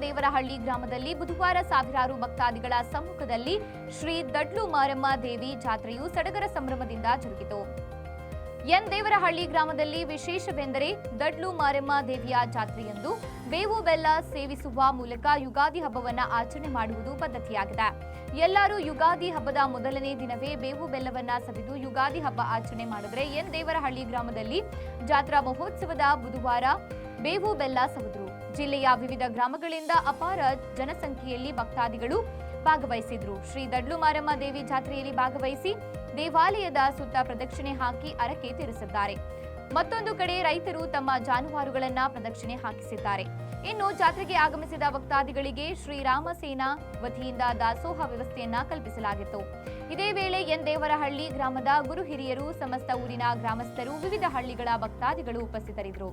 ದೇವರಹಳ್ಳಿ ಗ್ರಾಮದಲ್ಲಿ ಬುಧವಾರ ಸಾವಿರಾರು ಭಕ್ತಾದಿಗಳ ಸಮ್ಮುಖದಲ್ಲಿ ಶ್ರೀ ದಡ್ಲು ಮಾರಮ್ಮ ದೇವಿ ಜಾತ್ರೆಯು ಸಡಗರ ಸಂಭ್ರಮದಿಂದ ಜರುಗಿತು. ಎನ್ ದೇವರಹಳ್ಳಿ ಗ್ರಾಮದಲ್ಲಿ ವಿಶೇಷವೆಂದರೆ ದಡ್ಲು ಮಾರಮ್ಮ ದೇವಿಯ ಜಾತ್ರೆಯಂದು ಬೇವು ಬೆಲ್ಲ ಸೇವಿಸುವ ಮೂಲಕ ಯುಗಾದಿ ಹಬ್ಬವನ್ನ ಆಚರಣೆ ಮಾಡುವುದು ಪದ್ಧತಿಯಾಗಿದೆ. ಎಲ್ಲರೂ ಯುಗಾದಿ ಹಬ್ಬದ ಮೊದಲನೇ ದಿನವೇ ಬೇವು ಬೆಲ್ಲವನ್ನ ಸವಿದು ಯುಗಾದಿ ಹಬ್ಬ ಆಚರಣೆ ಮಾಡಿದರೆ ಎನ್ ದೇವರಹಳ್ಳಿ ಗ್ರಾಮದಲ್ಲಿ ಜಾತ್ರಾ ಮಹೋತ್ಸವದ ಬುಧವಾರ ಬೇವು ಬೆಲ್ಲ ಸವಿದ್ರು ಜಿಲ್ಲೆಯ ವಿವಿಧ ಗ್ರಾಮಗಳಿಂದ ಅಪಾರ ಜನಸಂಖ್ಯೆಯಲ್ಲಿ ಭಕ್ತಾದಿಗಳು ಭಾಗವಹಿಸಿದ್ರು. ಶ್ರೀ ದಡ್ಲು ಮಾರಮ್ಮ ದೇವಿ ಜಾತ್ರೆಯಲ್ಲಿ ಭಾಗವಹಿಸಿ ದೇವಾಲಯದ ಸುತ್ತ ಪ್ರದಕ್ಷಿಣೆ ಹಾಕಿ ಅರಕೆ ತೀರಿಸಿದ್ದಾರೆ. ಮತ್ತೊಂದು ಕಡೆ ರೈತರು ತಮ್ಮ ಜಾನುವಾರುಗಳನ್ನ ಪ್ರದಕ್ಷಿಣೆ ಹಾಕಿಸಿದ್ದಾರೆ. ಇನ್ನು ಜಾತ್ರೆಗೆ ಆಗಮಿಸಿದ ಭಕ್ತಾದಿಗಳಿಗೆ ಶ್ರೀರಾಮ ಸೇನಾ ವತಿಯಿಂದ ದಾಸೋಹ ವ್ಯವಸ್ಥೆಯನ್ನ ಕಲ್ಪಿಸಲಾಗಿತ್ತು. ಇದೇ ವೇಳೆ ಎನ್ ದೇವರಹಳ್ಳಿ ಗ್ರಾಮದ ಗುರು ಹಿರಿಯರು, ಸಮಸ್ತ ಊರಿನ ಗ್ರಾಮಸ್ಥರು, ವಿವಿಧ ಹಳ್ಳಿಗಳ ಭಕ್ತಾದಿಗಳು ಉಪಸ್ಥಿತರಿದ್ದರು.